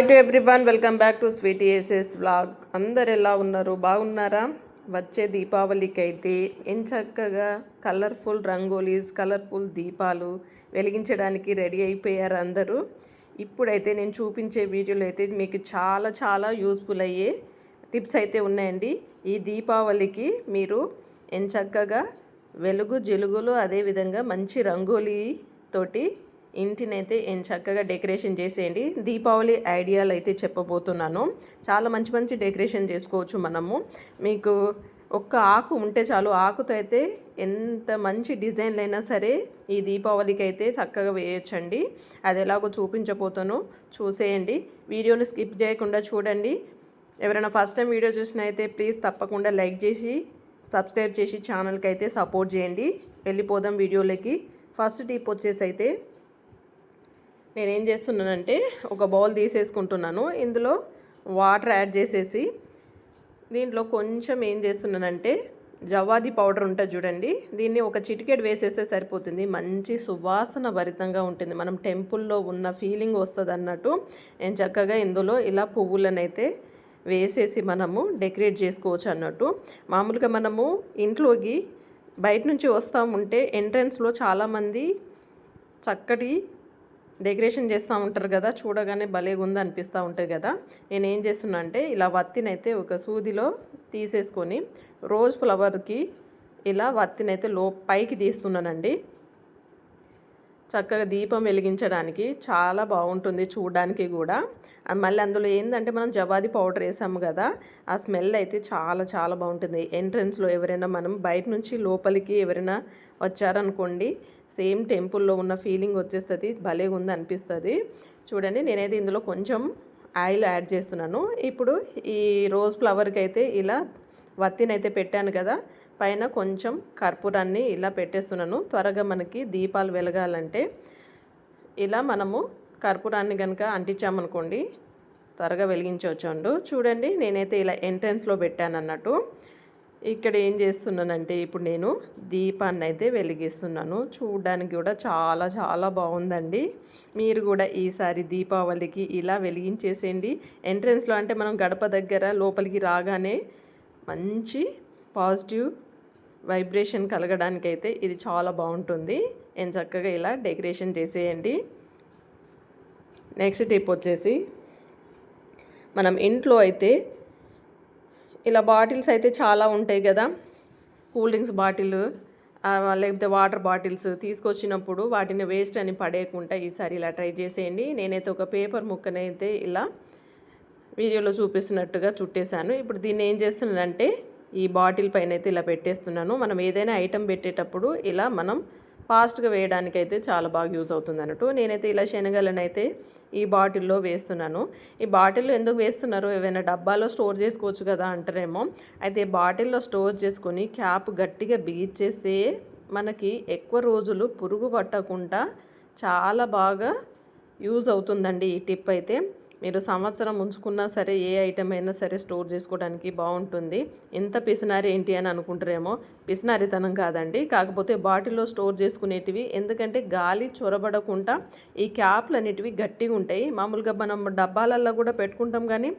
Hi to everyone welcome back to Sweety SS blog అందరు ఎలా ఉన్నారు? బాగున్నారా? వచ్చే దీపావళికి అయితే ఏం చక్కగా కలర్ఫుల్ రంగోలీస్ కలర్ఫుల్ దీపాలు వెలిగించడానికి రెడీ అయిపోయారు అందరూ. ఇప్పుడైతే నేను చూపించే వీడియోలు అయితే మీకు చాలా చాలా యూస్ఫుల్ అయ్యే టిప్స్ అయితే ఉన్నాయండి. ఈ దీపావళికి మీరు ఎంచక్కగా వెలుగు జిలుగులు అదేవిధంగా మంచి రంగోలీ తోటి ఇంటినైతే ఏం చక్కగా డెకరేషన్ చేసేయండి. దీపావళి ఐడియాలు అయితే చెప్పబోతున్నాను. చాలా మంచి మంచి డెకరేషన్ చేసుకోవచ్చు మనము. మీకు ఒక్క ఆకు ఉంటే చాలు. ఆకుతో అయితే ఎంత మంచి డిజైన్లు అయినా సరే ఈ దీపావళికి అయితే చక్కగా వేయొచ్చండి. అది ఎలాగో చూపించబోతాను. చూసేయండి. వీడియోని స్కిప్ చేయకుండా చూడండి. ఎవరైనా ఫస్ట్ టైం వీడియో చూసినా అయితే ప్లీజ్ తప్పకుండా లైక్ చేసి సబ్స్క్రైబ్ చేసి ఛానల్కి అయితే సపోర్ట్ చేయండి. వెళ్ళిపోదాం వీడియోలకి. ఫస్ట్ టిప్ వచ్చేసి అయితే నేనేం చేస్తున్నానంటే ఒక బౌల్ తీసేసుకుంటున్నాను. ఇందులో వాటర్ యాడ్ చేసేసి దీంట్లో కొంచెం ఏం చేస్తున్నానంటే జవాది పౌడర్ ఉంటుంది చూడండి. దీన్ని ఒక చిటికెట్ వేసేస్తే సరిపోతుంది. మంచి సువాసన భరితంగా ఉంటుంది. మనం టెంపుల్లో ఉన్న ఫీలింగ్ వస్తుంది అన్నట్టు నేను చక్కగా ఇందులో ఇలా పువ్వులనైతే వేసేసి మనము డెకరేట్ చేసుకోవచ్చు అన్నట్టు. మామూలుగా మనము ఇంట్లోకి బయట నుంచి వస్తూ ఉంటే ఎంట్రన్స్లో చాలామంది చక్కటి డెకరేషన్ చేస్తూ ఉంటారు కదా చూడగానే భలేగా ఉంది అనిపిస్తూ ఉంటుంది కదా. నేను ఏం చేస్తున్నా అంటే ఇలా వత్తినైతే ఒక సూదిలో తీసేసుకొని రోజ్ ఫ్లవర్కి ఇలా వత్తినైతే లో పైకి తీస్తున్నానండి. చక్కగా దీపం వెలిగించడానికి చాలా బాగుంటుంది చూడడానికి కూడా. మళ్ళీ అందులో ఏంటంటే మనం జవాది పౌడర్ వేసాము కదా ఆ స్మెల్ అయితే చాలా చాలా బాగుంటుంది. ఎంట్రన్స్లో ఎవరైనా మనం బయట నుంచి లోపలికి ఎవరైనా వచ్చారనుకోండి సేమ్ టెంపుల్లో ఉన్న ఫీలింగ్ వచ్చేస్తుంది భలే ఉంది అనిపిస్తుంది చూడండి నేనైతే ఇందులో కొంచెం ఆయిల్ యాడ్ చేస్తున్నాను. ఇప్పుడు ఈ రోజ్ ఫ్లవర్కి అయితే ఇలా వత్తినైతే పెట్టాను కదా పైన కొంచెం కర్పూరాన్ని ఇలా పెట్టేస్తున్నాను. త్వరగా మనకి దీపాలు వెలగాలంటే ఇలా మనము కర్పూరాన్ని కనుక అంటించామనుకోండి త్వరగా వెలిగించవచ్చండు చూడండి నేనైతే ఇలా ఎంట్రన్స్లో పెట్టాను అన్నట్టు ఇక్కడ ఏం చేస్తున్నానంటే ఇప్పుడు నేను దీపాన్ని అయితే వెలిగిస్తున్నాను. చూడడానికి కూడా చాలా చాలా బాగుందండి. మీరు కూడా ఈసారి దీపావళికి ఇలా వెలిగించేసేయండి. ఎంట్రన్స్లో అంటే మనం గడప దగ్గర లోపలికి రాగానే మంచి పాజిటివ్ వైబ్రేషన్ కలగడానికైతే ఇది చాలా బాగుంటుంది. నేను చక్కగా ఇలా డెకరేషన్ చేసేయండి. నెక్స్ట్ టిప్ వచ్చేసి మనం ఇంట్లో అయితే ఇలా బాటిల్స్ అయితే చాలా ఉంటాయి కదా. కూల్ డ్రింక్స్ బాటిల్ లేకపోతే వాటర్ బాటిల్స్ తీసుకొచ్చినప్పుడు వాటిని వేస్ట్ అని పడేయకుండా ఈసారి ఇలా ట్రై చేసేయండి. నేనైతే ఒక పేపర్ ముక్కనైతే ఇలా వీడియోలో చూపిస్తున్నట్టుగా చుట్టేశాను. ఇప్పుడు దీన్ని ఏం చేస్తున్నానంటే ఈ బాటిల్ పైన అయితే ఇలా పెట్టేస్తున్నాను. మనం ఏదైనా ఐటెం పెట్టేటప్పుడు ఇలా మనం ఫాస్ట్గా వేయడానికైతే చాలా బాగా యూజ్ అవుతుంది అన్నట్టు. నేనైతే ఇలా శనగలను అయితే ఈ బాటిల్లో వేస్తున్నాను. ఈ బాటిల్లో ఎందుకు వేస్తున్నారు ఏవైనా డబ్బాలో స్టోర్ చేసుకోవచ్చు కదా అంటారేమో. అయితే బాటిల్లో స్టోర్ చేసుకొని క్యాప్ గట్టిగా బిగిచ్చేస్తే మనకి ఎక్కువ రోజులు పురుగు పట్టకుండా చాలా బాగా యూజ్ అవుతుందండి ఈ టిప్ అయితే. మీరు సంవత్సరం ఉంచుకున్నా సరే ఏ ఐటెం అయినా సరే స్టోర్ చేసుకోవడానికి బాగుంటుంది. ఇంత పిసినారి ఏంటి అని అనుకుంటారేమో? పిసినారితనం కాదండి. కాకపోతే బాటిల్లో స్టోర్ చేసుకునేటివి ఎందుకంటే గాలి చొరబడకుండా ఈ క్యాప్లు అనేటివి గట్టిగా ఉంటాయి. మామూలుగా మనం డబ్బాలల్లో కూడా పెట్టుకుంటాం కానీ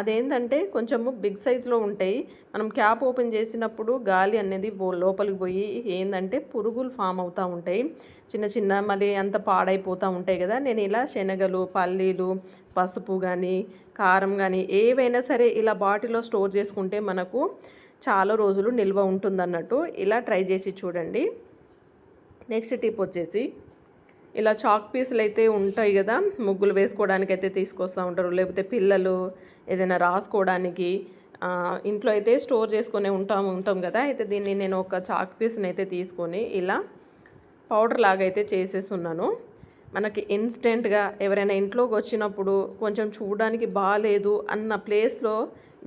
అదేంటంటే కొంచెము బిగ్ సైజులో ఉంటాయి. మనం క్యాప్ ఓపెన్ చేసినప్పుడు గాలి అనేది లోపలికి పోయి ఏంటంటే పురుగులు ఫామ్ అవుతూ ఉంటాయి. చిన్న చిన్న మళ్ళీ అంత పాడైపోతూ ఉంటాయి కదా. నేను ఇలా శనగలు పల్లీలు పసుపు కానీ కారం కానీ ఏవైనా సరే ఇలా బాటిల్లో స్టోర్ చేసుకుంటే మనకు చాలా రోజులు నిల్వ ఉంటుందన్నట్టు ఇలా ట్రై చేసి చూడండి. నెక్స్ట్ టిప్ వచ్చేసి ఇలా చాక్ పీసులు అయితే ఉంటాయి కదా ముగ్గులు వేసుకోవడానికి అయితే తీసుకొస్తూ ఉంటారు. లేకపోతే పిల్లలు ఏదైనా రాసుకోవడానికి ఇంట్లో అయితే స్టోర్ చేసుకునే ఉంటాం ఉంటాం కదా. అయితే దీన్ని నేను ఒక చాక్ పీస్ని అయితే తీసుకొని ఇలా పౌడర్ లాగా అయితే చేసేస్తున్నాను. మనకి ఇన్స్టెంట్గా ఎవరైనా ఇంట్లోకి వచ్చినప్పుడు కొంచెం చూడడానికి బాగాలేదు అన్న ప్లేస్లో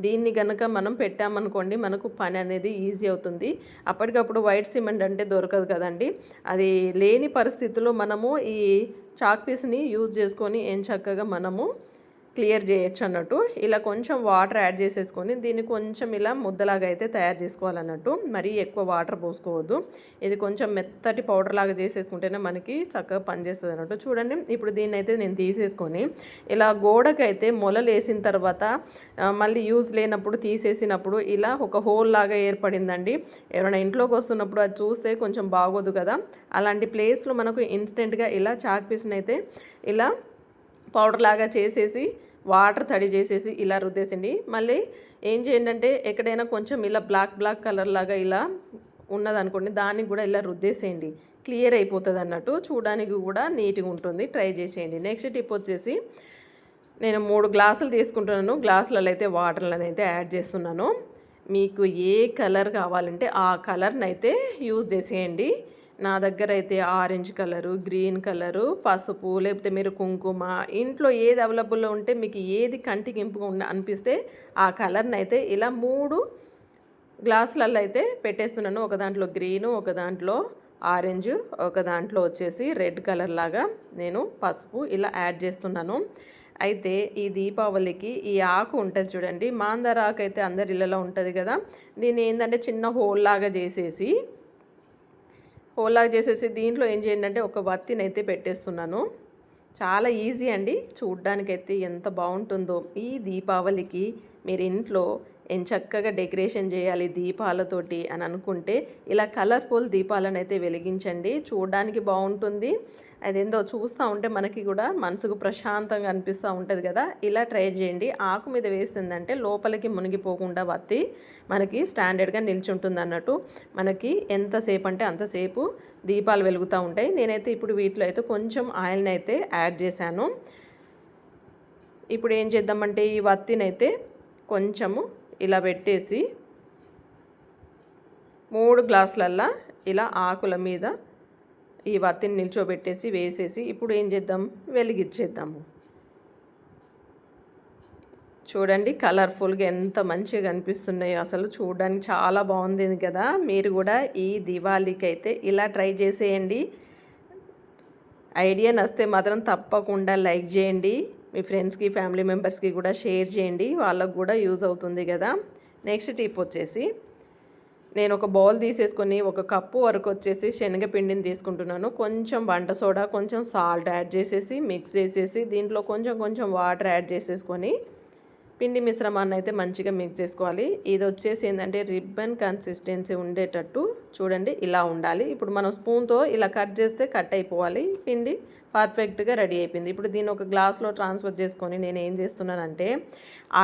దీన్ని కనుక మనం పెట్టామనుకోండి మనకు పని అనేది ఈజీ అవుతుంది. అప్పటికప్పుడు వైట్ సిమెంట్ అంటే దొరకదు కదండి. అది లేని పరిస్థితుల్లో మనము ఈ చాక్ పీస్ని యూజ్ చేసుకొని ఏం చక్కగా మనము క్లియర్ చేయొచ్చు అన్నట్టు. ఇలా కొంచెం వాటర్ యాడ్ చేసేసుకొని దీన్ని కొంచెం ఇలా ముద్దలాగా అయితే తయారు చేసుకోవాలన్నట్టు. మరీ ఎక్కువ వాటర్ పోసుకోవద్దు. ఇది కొంచెం మెత్తటి పౌడర్ లాగా చేసేసుకుంటేనే మనకి చక్కగా పనిచేస్తుంది అన్నట్టు. చూడండి ఇప్పుడు దీన్ని అయితే నేను తీసేసుకొని ఇలా గోడకైతే మొలలు వేసిన తర్వాత మళ్ళీ యూజ్ లేనప్పుడు తీసేసినప్పుడు ఇలా ఒక హోల్ లాగా ఏర్పడిందండి. ఎవరైనా ఇంట్లోకి వస్తున్నప్పుడు అది చూస్తే కొంచెం బాగోదు కదా. అలాంటి ప్లేస్లో మనకు ఇన్స్టెంట్గా ఇలా చాక్ పీస్ని అయితే ఇలా పౌడర్ లాగా చేసేసి వాటర్ తడి చేసేసి ఇలా రుద్దేసిండి మళ్ళీ ఏం చేయండి అంటే ఎక్కడైనా కొంచెం ఇలా బ్లాక్ బ్లాక్ కలర్ లాగా ఇలా ఉన్నదనుకోండి దానికి కూడా ఇలా రుద్దేసేయండి. క్లియర్ అయిపోతుంది అన్నట్టు చూడడానికి కూడా నీట్గా ఉంటుంది. ట్రై చేసేయండి. నెక్స్ట్ టిప్ వచ్చేసి నేను మూడు గ్లాసులు తీసుకుంటున్నాను. గ్లాసులలో అయితే వాటర్లను అయితే యాడ్ చేస్తున్నాను. మీకు ఏ కలర్ కావాలంటే ఆ కలర్ని అయితే యూజ్ చేసేయండి. నా దగ్గర అయితే ఆరెంజ్ కలరు గ్రీన్ కలరు పసుపు లేకపోతే మీరు కుంకుమ ఇంట్లో ఏది అవైలబుల్లో ఉంటే మీకు ఏది కంటికి ఇంపుగా అనిపిస్తే ఆ కలర్ని అయితే ఇలా మూడు గ్లాసులలో అయితే పెట్టేస్తున్నాను. ఒక దాంట్లో గ్రీను ఒక దాంట్లో ఆరెంజ్ ఒక దాంట్లో వచ్చేసి రెడ్ కలర్ లాగా నేను పసుపు ఇలా యాడ్ చేస్తున్నాను. అయితే ఈ దీపావళికి ఈ ఆకు ఉంటుంది చూడండి మాందార ఆకు అయితే అందరి ఇళ్ళలో ఉంటుంది కదా దీన్ని ఏంటంటే చిన్న హోల్ లాగా చేసేసి హోల్ చేసేసి దీంట్లో ఏం చేయండి అంటే ఒక వత్తిని అయితే పెట్టేస్తున్నాను. చాలా ఈజీ అండి. చూడ్డానికైతే ఎంత బాగుంటుందో. ఈ దీపావళికి మీరు ఇంట్లో ఏం చక్కగా డెకరేషన్ చేయాలి దీపాలతోటి అని అనుకుంటే ఇలా కలర్ఫుల్ దీపాలను అయితే వెలిగించండి. చూడడానికి బాగుంటుంది. అదేందో చూస్తూ ఉంటే మనకి కూడా మనసుకు ప్రశాంతంగా అనిపిస్తూ ఉంటుంది కదా. ఇలా ట్రై చేయండి. ఆకు మీద వేసిందంటే లోపలికి మునిగిపోకుండా వత్తి మనకి స్టాండర్డ్గా నిల్చుంటుంది అన్నట్టు మనకి ఎంతసేపు అంటే అంతసేపు దీపాలు వెలుగుతూ ఉంటాయి. నేనైతే ఇప్పుడు వీటిలో అయితే కొంచెం ఆయిల్ని అయితే యాడ్ చేశాను. ఇప్పుడు ఏం చేద్దామంటే ఈ వత్తినైతే కొంచెము ఇలా పెట్టేసి మూడు గ్లాసులల్లా ఇలా ఆకుల మీద ఈ వత్తిని నిల్చోబెట్టేసి వేసేసి ఇప్పుడు ఏం చేద్దాం? వెలిగించేద్దాము. చూడండి కలర్ఫుల్గా ఎంత మంచిగా కనిపిస్తున్నాయో అసలు చూడడానికి చాలా బాగుంది కదా. మీరు కూడా ఈ దివాళీకి అయితే ఇలా ట్రై చేసేయండి. ఐడియా నస్తే మాత్రం తప్పకుండా లైక్ చేయండి. మీ ఫ్రెండ్స్కి ఫ్యామిలీ మెంబర్స్కి కూడా షేర్ చేయండి. వాళ్ళకు కూడా యూజ్ అవుతుంది కదా. నెక్స్ట్ టిప్ వచ్చేసి నేను ఒక బౌల్ తీసేసుకొని ఒక కప్పు వరకు వచ్చేసి శనగపిండిని తీసుకుంటున్నాను. కొంచెం వంట సోడా కొంచెం సాల్ట్ యాడ్ చేసేసి మిక్స్ చేసేసి దీంట్లో కొంచెం కొంచెం వాటర్ యాడ్ చేసేసుకొని పిండి మిశ్రమాన్ని అయితే మంచిగా మిక్స్ చేసుకోవాలి. ఇది వచ్చేసి ఏంటంటే రిబ్బన్ కన్సిస్టెన్సీ ఉండేటట్టు చూడండి ఇలా ఉండాలి. ఇప్పుడు మనం స్పూన్తో ఇలా కట్ చేస్తే కట్ అయిపోవాలి పిండి. పర్ఫెక్ట్గా రెడీ అయిపోయింది. ఇప్పుడు దీన్ని ఒక గ్లాస్లో ట్రాన్స్ఫర్ చేసుకొని నేను ఏం చేస్తున్నానంటే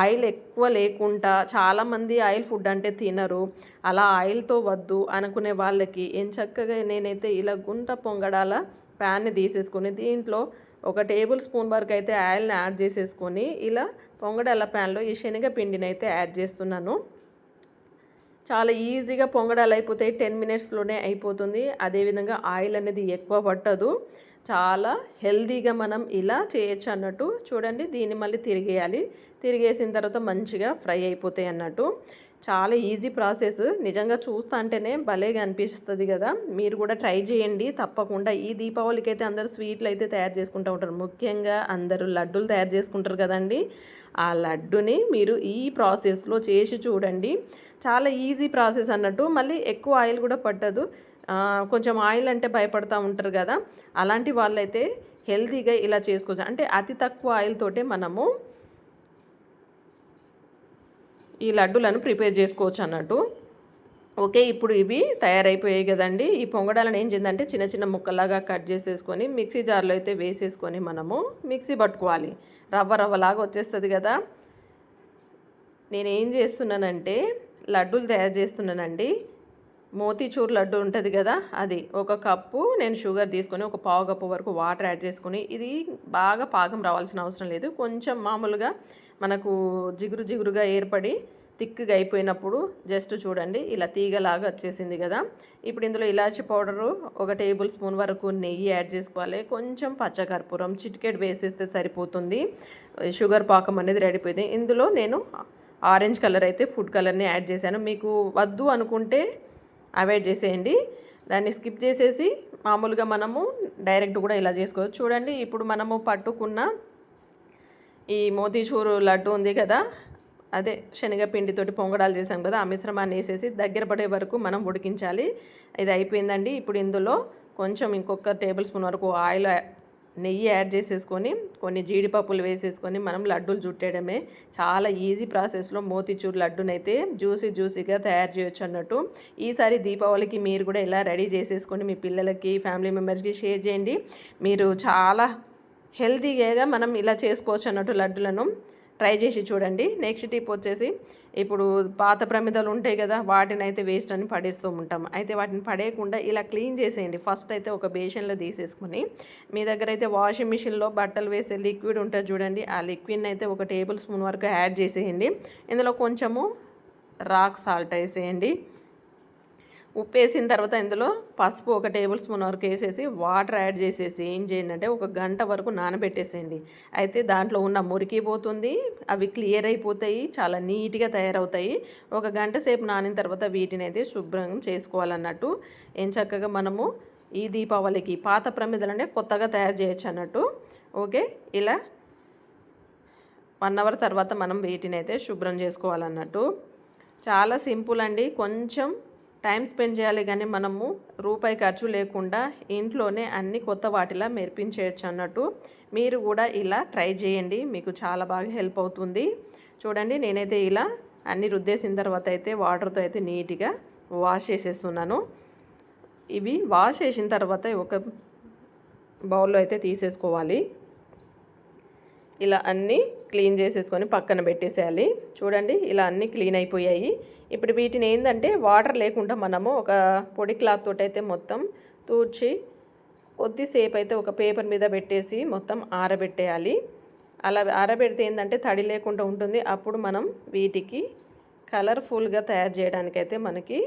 ఆయిల్ ఎక్కువ లేకుండా చాలామంది ఆయిల్ ఫుడ్ అంటే తినరు. అలా ఆయిల్తో వద్దు అనుకునే వాళ్ళకి ఏం చక్కగా నేనైతే ఇలా గుంట పొంగడాల ప్యాన్ని తీసేసుకొని దీంట్లో ఒక టేబుల్ స్పూన్ వరకు అయితే ఆయిల్ని యాడ్ చేసేసుకొని ఇలా పొంగడాల ప్యాన్లో ఈ శనగపిండిని అయితే యాడ్ చేస్తున్నాను. చాలా ఈజీగా పొంగడాలు అయిపోతాయి. టెన్ మినిట్స్లోనే అయిపోతుంది. అదేవిధంగా ఆయిల్ అనేది ఎక్కువ పట్టదు. చాలా హెల్దీగా మనం ఇలా చేయొచ్చు అన్నట్టు చూడండి. దీన్ని మళ్ళీ తిరిగేయాలి. తిరిగేసిన తర్వాత మంచిగా ఫ్రై అయిపోతాయి అన్నట్టు. చాలా ఈజీ ప్రాసెస్. నిజంగా చూస్తా అంటేనే భలేగా అనిపిస్తుంది కదా. మీరు కూడా ట్రై చేయండి. తప్పకుండా. ఈ దీపావళికి అయితే అందరూ స్వీట్లు అయితే తయారు చేసుకుంటూ ఉంటారు. ముఖ్యంగా అందరూ లడ్డూలు తయారు చేసుకుంటారు కదండి. ఆ లడ్డుని మీరు ఈ ప్రాసెస్లో చేసి చూడండి. చాలా ఈజీ ప్రాసెస్ అన్నట్టు. మళ్ళీ ఎక్కువ ఆయిల్ కూడా పట్టదు. కొంచెం ఆయిల్ అంటే భయపడతా ఉంటారు కదా. అలాంటి వాళ్ళైతే హెల్తీగా ఇలా చేసుకోవచ్చు. అంటే అతి తక్కువ ఆయిల్ తోటే మనము ఈ లడ్డూలను ప్రిపేర్ చేసుకోవచ్చు అన్నట్టు. ఓకే ఇప్పుడు ఇవి తయారైపోయాయి కదండి. ఈ పొంగడాలను ఏం చేద్దంటే చిన్న చిన్న ముక్కలాగా కట్ చేసేసుకొని మిక్సీ జార్లో అయితే వేసేసుకొని మనము మిక్సీ పట్టుకోవాలి. రవ్వ రవ్వలాగా వచ్చేస్తుంది కదా. నేను ఏం చేస్తున్నానంటే లడ్డూలు తయారు చేస్తున్నానండి. మోతీచూర్ లడ్డు ఉంటుంది కదా అది ఒక కప్పు నేను షుగర్ తీసుకొని ఒక పావు కప్పు వరకు వాటర్ యాడ్ చేసుకొని ఇది బాగా పాకం రావాల్సిన అవసరం లేదు. కొంచెం మామూలుగా మనకు జిగురు జిగురుగా ఏర్పడి థిక్గా అయిపోయినప్పుడు జస్ట్ చూడండి ఇలా తీగలాగా వచ్చేసింది కదా. ఇప్పుడు ఇందులో ఇలాచి పౌడరు ఒక టేబుల్ స్పూన్ వరకు నెయ్యి యాడ్ చేసుకోవాలి. కొంచెం పచ్చకర్పూరం చిటికెట్ వేసేస్తే సరిపోతుంది. షుగర్ పాకం అనేది రెడీ అయిపోయింది. ఇందులో నేను ఆరెంజ్ కలర్ అయితే ఫుడ్ కలర్ని యాడ్ చేశాను. మీకు వద్దు అనుకుంటే అవాయిడ్ చేసేయండి. దాన్ని స్కిప్ చేసేసి మామూలుగా మనము డైరెక్ట్ కూడా ఇలా చేసుకోవచ్చు. చూడండి ఇప్పుడు మనము పట్టుకున్న ఈ మోతీచూరు లడ్డు ఉంది కదా అదే శనగపిండితోటి పొంగడాలు చేసాం కదా ఆ మిశ్రమాన్ని వేసేసి దగ్గర పడే వరకు మనం ఉడికించాలి. ఇది అయిపోయిందండి. ఇప్పుడు ఇందులో కొంచెం ఇంకొక టేబుల్ స్పూన్ వరకు ఆయిల్ నెయ్యి యాడ్ చేసేసుకొని కొన్ని జీడిపప్పులు వేసేసుకొని మనం లడ్డూలు చుట్టేయడమే. చాలా ఈజీ ప్రాసెస్లో మోతిచూర్ లడ్డునైతే జ్యూసీ జ్యూసీగా తయారు చేయొచ్చు అన్నట్టు. ఈసారి దీపావళికి మీరు కూడా ఇలా రెడీ చేసేసుకొని మీ పిల్లలకి ఫ్యామిలీ మెంబర్స్కి షేర్ చేయండి. మీరు చాలా హెల్తీగా మనం ఇలా చేసుకోవచ్చు అన్నట్టు లడ్డులను. ట్రై చేసి చూడండి. నెక్స్ట్ టిప్ వచ్చేసి ఇప్పుడు పాత ప్రమిదలు ఉంటాయి కదా వాటిని అయితే వేస్ట్ అని పడేస్తూ ఉంటాం. అయితే వాటిని పడేయకుండా ఇలా క్లీన్ చేసేయండి. ఫస్ట్ అయితే ఒక బేషన్లో తీసేసుకొని మీ దగ్గర అయితే వాషింగ్ మిషన్లో బట్టలు వేసే లిక్విడ్ ఉంటుంది చూడండి. ఆ లిక్విడ్ని అయితే ఒక టేబుల్ స్పూన్ వరకు యాడ్ చేసేయండి. ఇందులో కొంచెము రాక్ సాల్ట్ వేసేయండి. ఉప్పు వేసిన తర్వాత ఇందులో పసుపు ఒక టేబుల్ స్పూన్ వరకు వేసేసి వాటర్ యాడ్ చేసేసి ఏం చేయండి అంటే ఒక గంట వరకు నానబెట్టేసేయండి. అయితే దాంట్లో ఉన్న మురికి పోతుంది అవి క్లియర్ అయిపోతాయి చాలా నీట్గా తయారవుతాయి. ఒక గంట సేపు నానిన తర్వాత వీటిని అయితే శుభ్రం చేసుకోవాలన్నట్టు ఏం చక్కగా మనము ఈ దీపావళికి పాత ప్రమిదలనే కొత్తగా తయారు చేయొచ్చు అన్నట్టు. ఓకే? ఇలా వన్ అవర్ తర్వాత మనం వీటిని అయితే శుభ్రం చేసుకోవాలన్నట్టు. చాలా సింపుల్ అండి. కొంచెం టైం స్పెండ్ చేయాలి కానీ మనము రూపాయి ఖర్చు లేకుండా ఇంట్లోనే అన్ని కొత్త వాటిలా మెరిపించేయచ్చు అన్నట్టు మీరు కూడా ఇలా ట్రై చేయండి. మీకు చాలా బాగా హెల్ప్ అవుతుంది. చూడండి నేనైతే ఇలా అన్ని రుద్దేసిన తర్వాత అయితే వాటర్తో అయితే నీట్గా వాష్ చేసేస్తున్నాను. ఇవి వాష్ చేసిన తర్వాత ఒక బౌల్లో అయితే తీసేసుకోవాలి. ఇలా అన్నీ క్లీన్ చేసేసుకొని పక్కన పెట్టేసేయాలి. చూడండి ఇలా అన్నీ క్లీన్ అయిపోయాయి. ఇప్పుడు వీటిని ఏంటంటే వాటర్ లేకుండా మనము ఒక పొడి క్లాత్ తోటి అయితే మొత్తం తూడ్చి కొద్దిసేపు అయితే ఒక పేపర్ మీద పెట్టేసి మొత్తం ఆరబెట్టేయాలి. అలా ఆరబెడితే ఏంటంటే తడి లేకుండా ఉంటుంది. అప్పుడు మనం వీటికి కలర్ఫుల్గా తయారు చేయడానికి అయితే మనకి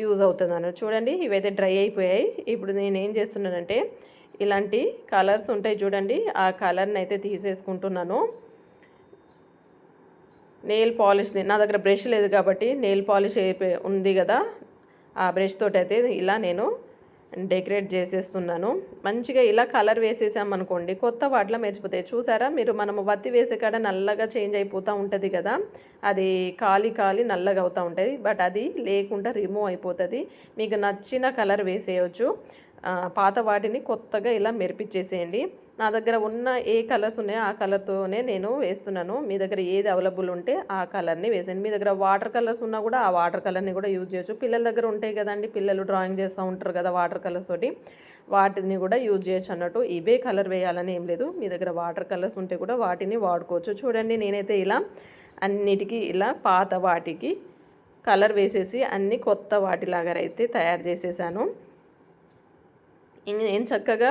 యూజ్ అవుతుంది అన్నమాట చూడండి ఇవైతే డ్రై అయిపోయాయి. ఇప్పుడు నేను ఏం చేస్తున్నానంటే ఇలాంటి కలర్స్ ఉంటాయి చూడండి. ఆ కలర్ని అయితే తీసేసుకుంటున్నాను. నెయిల్ పాలిష్ని నా దగ్గర బ్రష్ లేదు కాబట్టి నెయిల్ పాలిష్ ఉంది కదా. ఆ బ్రష్ తోటి అయితే ఇలా నేను డెకరేట్ చేసేస్తున్నాను. మంచిగా ఇలా కలర్ వేసేసామనుకోండి కొత్త వాటిలో మెరిచిపోతాయి చూసారా? మీరు మనము వత్తి వేసే కాడ నల్లగా చేంజ్ అయిపోతూ ఉంటుంది కదా. అది కాలి కాలి నల్లగా అవుతూ ఉంటుంది. బట్ అది లేకుండా రిమూవ్ అయిపోతుంది. మీకు నచ్చిన కలర్ వేసేయచ్చు. పాత వాటిని కొత్తగా ఇలా మెరిపించేసేయండి. నా దగ్గర ఉన్న ఏ కలర్స్ ఉన్నాయో ఆ కలర్తోనే నేను వేస్తున్నాను. మీ దగ్గర ఏది అవైలబుల్ ఉంటే ఆ కలర్ని వేసేయండి. మీ దగ్గర వాటర్ కలర్స్ ఉన్నా కూడా ఆ వాటర్ కలర్ని కూడా యూజ్ చేయొచ్చు. పిల్లల దగ్గర ఉంటాయి కదండి పిల్లలు డ్రాయింగ్ చేస్తూ ఉంటారు కదా వాటర్ కలర్స్ తోటి. వాటిని కూడా యూజ్ చేయొచ్చు అన్నట్టు. ఇవే కలర్ వేయాలని ఏం లేదు. మీ దగ్గర వాటర్ కలర్స్ ఉంటే కూడా వాటిని వాడుకోవచ్చు. చూడండి నేనైతే ఇలా అన్నిటికీ ఇలా పాత వాటికి కలర్ వేసేసి అన్ని కొత్త వాటిలాగా అయితే తయారు చేసేసాను. ఏం చక్కగా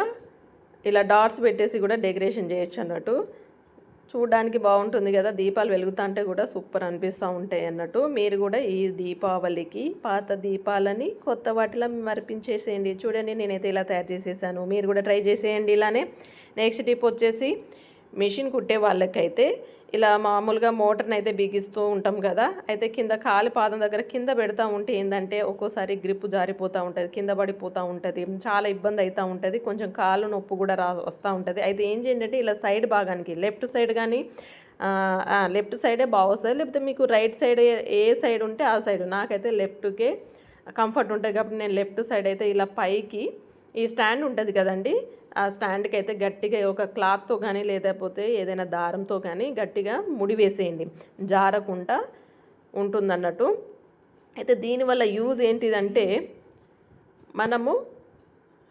ఇలా డాట్స్ పెట్టేసి కూడా డెకరేషన్ చేయొచ్చు అన్నట్టు. చూడడానికి బాగుంటుంది కదా దీపాలు వెలుగుతుంటే కూడా సూపర్ అనిపిస్తూ ఉంటాయి అన్నట్టు. మీరు కూడా ఈ దీపావళికి పాత దీపాలని కొత్త వాటిలో మరిపించేసేయండి. చూడండి నేనైతే ఇలా తయారు చేసేసాను. మీరు కూడా ట్రై చేసేయండి ఇలానే. నెక్స్ట్ టిప్ వచ్చేసి మిషన్ కుట్టే వాళ్ళకైతే ఇలా మామూలుగా మోటార్ని అయితే బిగిస్తూ ఉంటాం కదా అయితే కింద కాలి పాదం దగ్గర కింద పెడతా ఉంటే ఏంటంటే ఒక్కోసారి గ్రిప్ జారిపోతూ ఉంటుంది కింద పడిపోతూ ఉంటుంది చాలా ఇబ్బంది అవుతూ ఉంటుంది కొంచెం కాలు నొప్పు కూడా రా వస్తూ ఉంటుంది. అయితే ఏం చేయండి ఇలా సైడ్ భాగానికి లెఫ్ట్ సైడ్ కానీ లెఫ్ట్ సైడే బాగా వస్తుంది లేకపోతే మీకు రైట్ సైడ్ ఏ సైడ్ ఉంటే ఆ సైడ్. నాకైతే లెఫ్ట్కే కంఫర్ట్ ఉంటుంది కాబట్టి నేను లెఫ్ట్ సైడ్ అయితే ఇలా పైకి ఈ స్టాండ్ ఉంటుంది కదండి. ఆ స్టాండ్కి అయితే గట్టిగా ఒక క్లాత్తో కానీ లేకపోతే ఏదైనా దారంతో కానీ గట్టిగా ముడి వేసేయండి. జారకుండా ఉంటుందన్నట్టు. అయితే దీనివల్ల యూజ్ ఏంటిదంటే మనము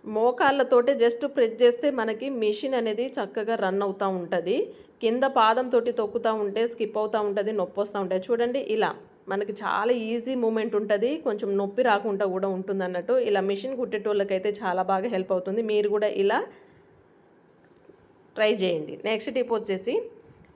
మోకాళ్ళతోటే జస్ట్ ప్రెస్ చేస్తే మనకి మిషన్ అనేది చక్కగా రన్ అవుతూ ఉంటుంది. కింద పాదంతో తొక్కుతూ ఉంటే స్కిప్ అవుతూ ఉంటుంది నొప్పి వస్తూ ఉంటుంది. చూడండి ఇలా. మనకి చాలా ఈజీ మూమెంట్ ఉంటుంది. కొంచెం నొప్పి రాకుండా కూడా ఉంటుంది అన్నట్టు ఇలా మిషన్ కుట్టేటోళ్ళకైతే చాలా బాగా హెల్ప్ అవుతుంది. మీరు కూడా ఇలా ట్రై చేయండి. నెక్స్ట్ టిప్ వచ్చేసి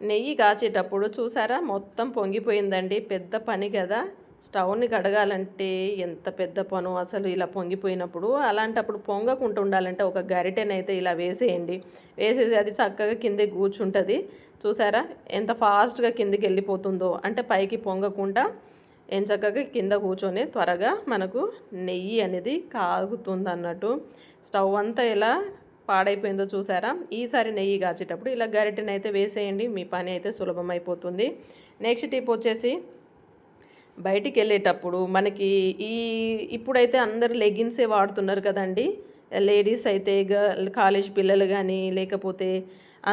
నెయ్యి కాచేటప్పుడు చూసారా? మొత్తం పొంగిపోయిందండి. పెద్ద పని కదా. స్టవ్ని కడగాలంటే ఎంత పెద్ద పను అసలు ఇలా పొంగిపోయినప్పుడు అలాంటప్పుడు పొంగకుండా ఉండాలంటే ఒక గరిటెనైతే ఇలా వేసేయండి. వేసేసి అది చక్కగా కిందే కూర్చుంటుంది. చూసారా? ఎంత ఫాస్ట్గా కిందికి వెళ్ళిపోతుందో. అంటే పైకి పొంగకుండా ఏం చక్కగా కింద కూర్చొని త్వరగా మనకు నెయ్యి అనేది కాగుతుంది అన్నట్టు స్టవ్ అంతా ఎలా పాడైపోయిందో చూసారా? ఈసారి నెయ్యి కాచేటప్పుడు ఇలా గరిటెనైతే వేసేయండి. మీ పని అయితే సులభం అయిపోతుంది నెక్స్ట్ టిప్ వచ్చేసి బయటికి వెళ్ళేటప్పుడు మనకి ఈ ఇప్పుడైతే అందరు లెగిన్సే వాడుతున్నారు కదండి. లేడీస్ అయితే గర్ల్ కాలేజ్ పిల్లలు కానీ లేకపోతే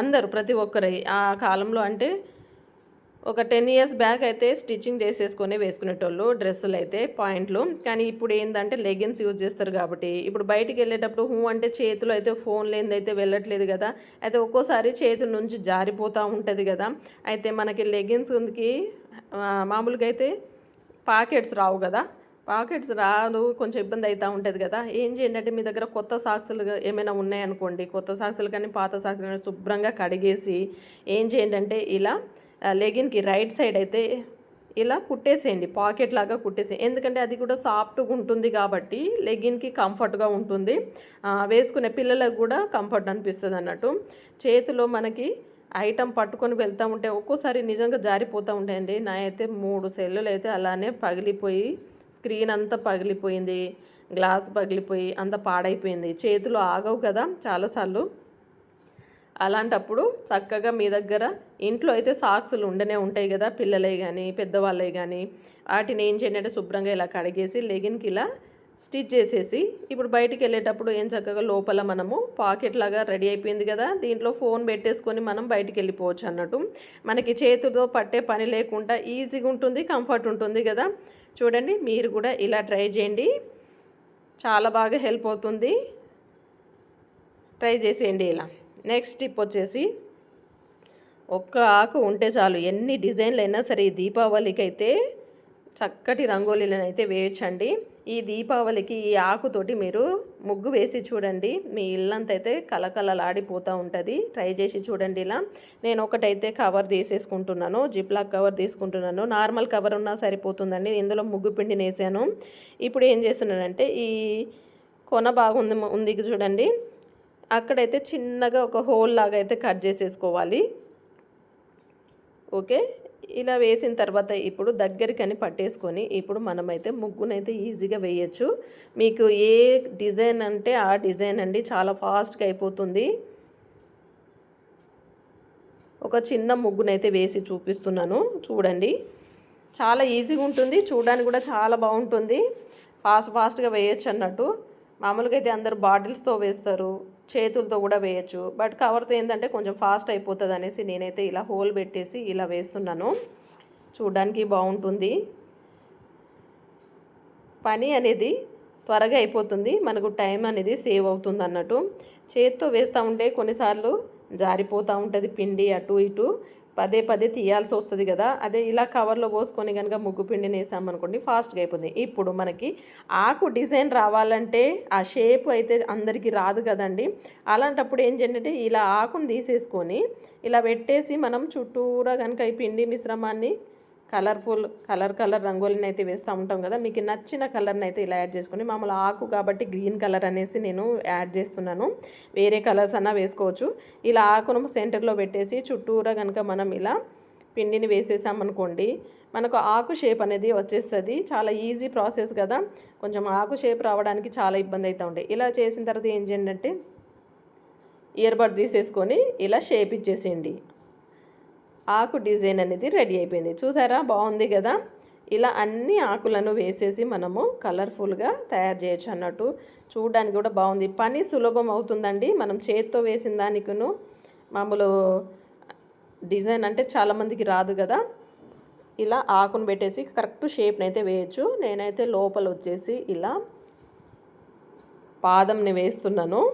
అందరూ ప్రతి ఒక్కరై ఆ కాలంలో అంటే ఒక టెన్ ఇయర్స్ బ్యాక్ అయితే స్టిచ్చింగ్ చేసేసుకొని వేసుకునేటోళ్ళు డ్రెస్సులు అయితే పాయింట్లు. కానీ ఇప్పుడు ఏంటంటే లెగిన్స్ యూజ్ చేస్తారు కాబట్టి ఇప్పుడు బయటికి వెళ్ళేటప్పుడు హూ అంటే చేతులు అయితే ఫోన్ లేనిది అయితే వెళ్ళట్లేదు కదా. అయితే ఒక్కోసారి చేతుల నుంచి జారిపోతూ ఉంటుంది కదా. అయితే మనకి లెగిన్స్కి మామూలుగా అయితే పాకెట్స్ రావు కదా. పాకెట్స్ రాదు కొంచెం ఇబ్బంది అవుతూ ఉంటుంది కదా. ఏం చేయండి అంటే మీ దగ్గర కొత్త సాక్సులు ఏమైనా ఉన్నాయనుకోండి కొత్త సాక్సులు కానీ పాత సాక్సులు కానీ శుభ్రంగా కడిగేసి ఏం చేయండి అంటే ఇలా లెగిన్కి రైట్ సైడ్ అయితే ఇలా కుట్టేసేయండి పాకెట్ లాగా కుట్టేసేయండి ఎందుకంటే అది కూడా సాఫ్ట్గా ఉంటుంది కాబట్టి లెగిన్కి కంఫర్ట్గా ఉంటుంది. వేసుకునే పిల్లలకు కూడా కంఫర్ట్ అనిపిస్తుంది అన్నట్టు చేతిలో మనకి ఐటమ్ పట్టుకొని వెళ్తూ ఉంటే ఒక్కోసారి నిజంగా జారిపోతూ ఉంటాయండి. నా అయితే మూడు సెల్లులు అయితే అలానే పగిలిపోయి స్క్రీన్ అంతా పగిలిపోయింది గ్లాస్ పగిలిపోయి అంత పాడైపోయింది. చేతులు ఆగవు కదా చాలాసార్లు. అలాంటప్పుడు చక్కగా మీ దగ్గర ఇంట్లో అయితే సాక్సులు ఉండనే ఉంటాయి కదా పిల్లలే కానీ పెద్దవాళ్ళే కానీ వాటిని ఏం చేయండి శుభ్రంగా ఇలా కడిగేసి లెగిన్కి ఇలా స్టిచ్ చేసేసి ఇప్పుడు బయటికి వెళ్ళేటప్పుడు ఏం చక్కగా లోపల మనము పాకెట్ లాగా రెడీ అయిపోయింది కదా దీంట్లో ఫోన్ పెట్టేసుకొని మనం బయటికి వెళ్ళిపోవచ్చు అన్నట్టు. మనకి చేతితో పట్టే పని లేకుండా ఈజీగా ఉంటుంది కంఫర్ట్ ఉంటుంది కదా. చూడండి మీరు కూడా ఇలా ట్రై చేయండి. చాలా బాగా హెల్ప్ అవుతుంది. ట్రై చేసేయండి ఇలా. నెక్స్ట్ టిప్ వచ్చేసి ఒక్క ఆకు ఉంటే చాలు. ఎన్ని డిజైన్లు అయినా సరే ఈ దీపావళికి అయితే చక్కటి రంగోలీలను అయితే వేయచ్చండి. ఈ దీపావళికి ఈ ఆకుతోటి మీరు ముగ్గు వేసి చూడండి. మీ ఇల్లంతా అయితే కలకలలాడిపోతూ ఉంటుంది. ట్రై చేసి చూడండి ఇలా. నేను ఒకటైతే కవర్ తీసేసుకుంటున్నాను. జిప్లాక్ కవర్ తీసుకుంటున్నాను. నార్మల్ కవర్ ఉన్నా సరిపోతుందండి. ఇందులో ముగ్గు పిండిని వేసాను ఇప్పుడు ఏం చేస్తున్నానంటే ఈ కొన బాగుంది ఉంది చూడండి. అక్కడైతే చిన్నగా ఒక హోల్ లాగా అయితే కట్ చేసేసుకోవాలి. ఓకే? ఇలా వేసిన తర్వాత ఇప్పుడు దగ్గరికని పట్టేసుకొని ఇప్పుడు మనమైతే ముగ్గునైతే ఈజీగా వేయచ్చు. మీకు ఏ డిజైన్ అంటే ఆ డిజైన్ అండి చాలా ఫాస్ట్గా అయిపోతుంది. ఒక చిన్న ముగ్గునైతే వేసి చూపిస్తున్నాను. చూడండి. చాలా ఈజీగా ఉంటుంది. చూడడానికి కూడా చాలా బాగుంటుంది. ఫాస్ట్ ఫాస్ట్గా వేయచ్చు అన్నట్టు. మామూలుగా అయితే అందరు బాటిల్స్తో వేస్తారు. చేతులతో కూడా వేయచ్చు. బట్ కవర్తో ఏంటంటే కొంచెం ఫాస్ట్ అయిపోతుంది అనేసి నేనైతే ఇలా హోల్ పెట్టేసి ఇలా వేస్తున్నాను. చూడడానికి బాగుంటుంది. పని అనేది త్వరగా అయిపోతుంది. మనకు టైం అనేది సేవ్ అవుతుంది అన్నట్టు. చేతితో వేస్తూ ఉంటే కొన్నిసార్లు జారిపోతూ ఉంటుంది పిండి అటు ఇటు. పదే పదే తీయాల్సి వస్తుంది కదా. అదే ఇలా కవర్లో పోసుకొని కనుక ముగ్గు పిండిని వేసామనుకోండి ఫాస్ట్గా అయిపోతుంది ఇప్పుడు మనకి ఆకు డిజైన్ రావాలంటే ఆ షేప్ అయితే అందరికీ రాదు కదండి. అలాంటప్పుడు ఏం చేయండి ఇలా ఆకును తీసేసుకొని ఇలా పెట్టేసి మనం చుట్టూరా కనుక ఈ పిండి మిశ్రమాన్ని కలర్ఫుల్ కలర్ కలర్ రంగోలిని అయితే వేస్తూ ఉంటాం కదా. మీకు నచ్చిన కలర్ని అయితే ఇలా యాడ్ చేసుకొని మామూలు ఆకు కాబట్టి గ్రీన్ కలర్ అనేసి నేను యాడ్ చేస్తున్నాను. వేరే కలర్స్ అన్నా వేసుకోవచ్చు. ఇలా ఆకును సెంటర్లో పెట్టేసి చుట్టూరా కనుక మనం ఇలా పిండిని వేసేసామనుకోండి మనకు ఆకు షేప్ అనేది వచ్చేస్తుంది. చాలా ఈజీ ప్రాసెస్ కదా. కొంచెం ఆకు షేప్ రావడానికి చాలా ఇబ్బంది అవుతూ ఉండే. ఇలా చేసిన తర్వాత ఏం చేయండి అంటే ఇయర్ బడ్ తీసేసుకొని ఇలా షేప్ ఇచ్చేసేయండి. ఆకు డిజైన్ అనేది రెడీ అయిపోయింది. చూసారా? బాగుంది కదా? ఇలా అన్ని ఆకులను వేసేసి మనము కలర్ఫుల్గా తయారు చేయొచ్చు అన్నట్టు. చూడడానికి కూడా బాగుంది. పని సులభం అవుతుందండి. మనం చేత్తో వేసిన దానికిను మామూలు డిజైన్ అంటే చాలామందికి రాదు కదా? ఇలా ఆకును పెట్టేసి కరెక్ట్ షేప్ని అయితే వేయచ్చు. నేనైతే లోపల వచ్చేసి ఇలా పాదంని వేస్తున్నాను.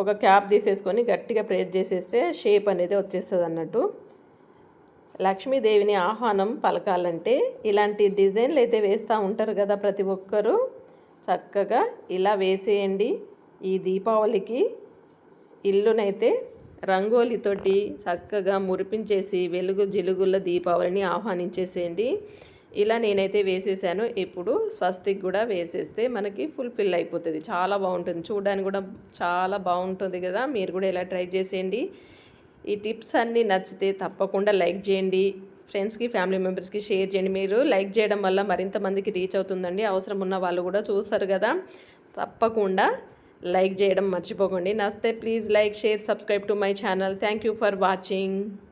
ఒక క్యాప్ తీసేసుకొని గట్టిగా ప్రెస్ చేసేస్తే షేప్ అనేది వచ్చేస్తుంది అన్నట్టు. లక్ష్మీదేవిని ఆహ్వానం పలకాలంటే ఇలాంటి డిజైన్లు అయితే వేస్తూ ఉంటారు కదా ప్రతి ఒక్కరూ. చక్కగా ఇలా వేసేయండి. ఈ దీపావళికి ఇల్లునైతే రంగోలితోటి చక్కగా మురిపించేసి వెలుగు జిలుగుల దీపావళిని ఆహ్వానించేసేయండి. ఇలా నేనైతే వేసేసాను. ఇప్పుడు స్వస్తిక్ కూడా వేసేస్తే మనకి ఫుల్ఫిల్ అయిపోతుంది. చాలా బాగుంటుంది. చూడడానికి కూడా చాలా బాగుంటుంది కదా. మీరు కూడా ఇలా ట్రై చేసేయండి. ఈ టిప్స్ అన్నీ నచ్చితే తప్పకుండా లైక్ చేయండి. ఫ్రెండ్స్కి ఫ్యామిలీ మెంబర్స్కి షేర్ చేయండి. మీరు లైక్ చేయడం వల్ల మరింత మందికి రీచ్ అవుతుందండి. అవసరం ఉన్న వాళ్ళు కూడా చూస్తారు కదా. తప్పకుండా లైక్ చేయడం మర్చిపోకండి. నస్తే please like share subscribe to my channel. Thank you for watching.